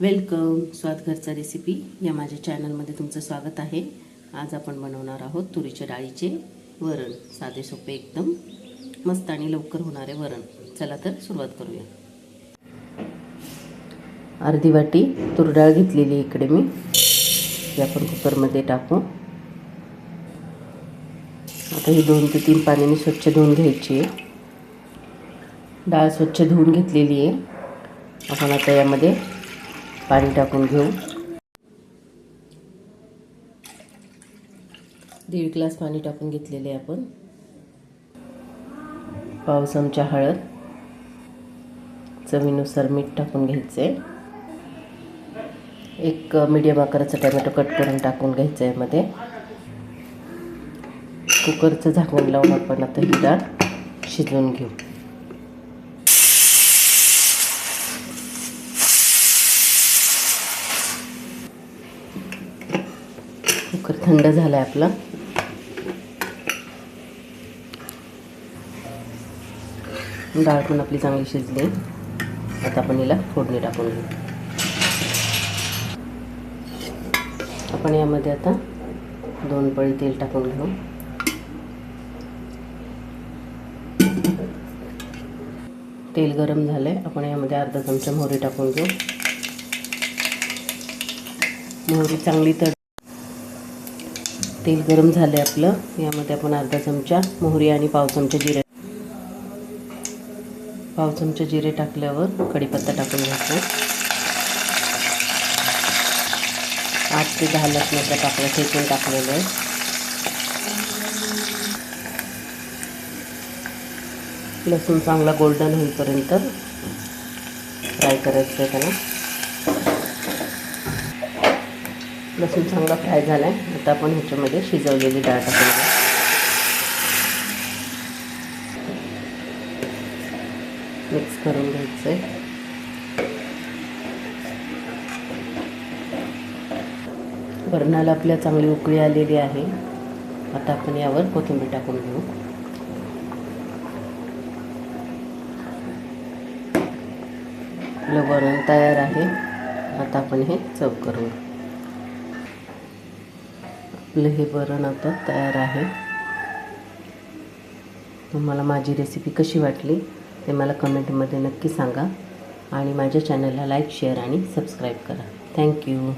Welcome स्वाद घरचा recipe या माझ्या चॅनलमध्ये तुमचं स्वागत आहे. आज आपण बनवणार आहोत तुरीच्या डाळीचे वरण. साधे सोपे एकदम. मस्त आणि लवकर होणारे वरण. चला तर सुरुवात करूया. अर्धी वाटी तूर डाळ घेतलेली इकडे मी. ती आपण कुकरमध्ये टाकू. आता ही दोन ते तीन पाण्याने स्वच्छ धुवून घ्यायची आहे. डाळ स्वच्छ धुवून घेतलेली आहे. आपण आता यामध्ये पाणी टाकून घेऊ. दीड ग्लास पाणी टाकून घेतलेले आहे आपण. पाव चमचा हळद. चवीनुसार मीठ टाकून घ्यायचं. आहे एक मीडियम आकाराचा टमॅटो कट करून टाकून घ्यायचं आहे मध्ये कुकरचं झाकून लावून आपण आता ही डाळ शिजवून घेऊ. कुकर थंड झाला आहे आपला. डाळ पण आपली चांगली शिजली. आता आपण हिला फोडणी टाकून घेऊ. आपण यामध्ये आता दोन पळी तेल टाकून घेऊ. तेल गरम झालं आहे आपण यामध्ये अर्धा चमचा मोहरी टाकून घेऊ. मोहरी चांगली तड तेल गरम झालं आहे आपलं. यामध्ये आपण अर्धा चमचा मोहरी आणि पाव चमचा जिरे पाव चमचा जिरे टाकल्यावर कढीपत्ता टाकून घ्यायचा. आठ ते दहा लसणाचा टाकला ठेचून टाकलेलं आहे. लसूण चांगला गोल्डन होईपर्यंत फ्राय करायचं आहे त्याला. लसूण चांगला फ्राय झाला आहे आता आपण ह्याच्यामध्ये शिजवलेली डाळ टाकूया. मिक्स करून घ्यायचं आहे वरणाला आपल्या चांगली उकळी आलेली आहे. आता आपण यावर कोथिंबीर टाकून घेऊ. आपलं वरण तयार आहे. आता आपण हे चव करू आपलं हे वरण आता तयार आहे. तुम्हाला माझी रेसिपी कशी वाटली ते मला कमेंटमध्ये नक्की सांगा. आणि माझ्या चॅनलला लाईक शेअर आणि सबस्क्राईब करा. Thank you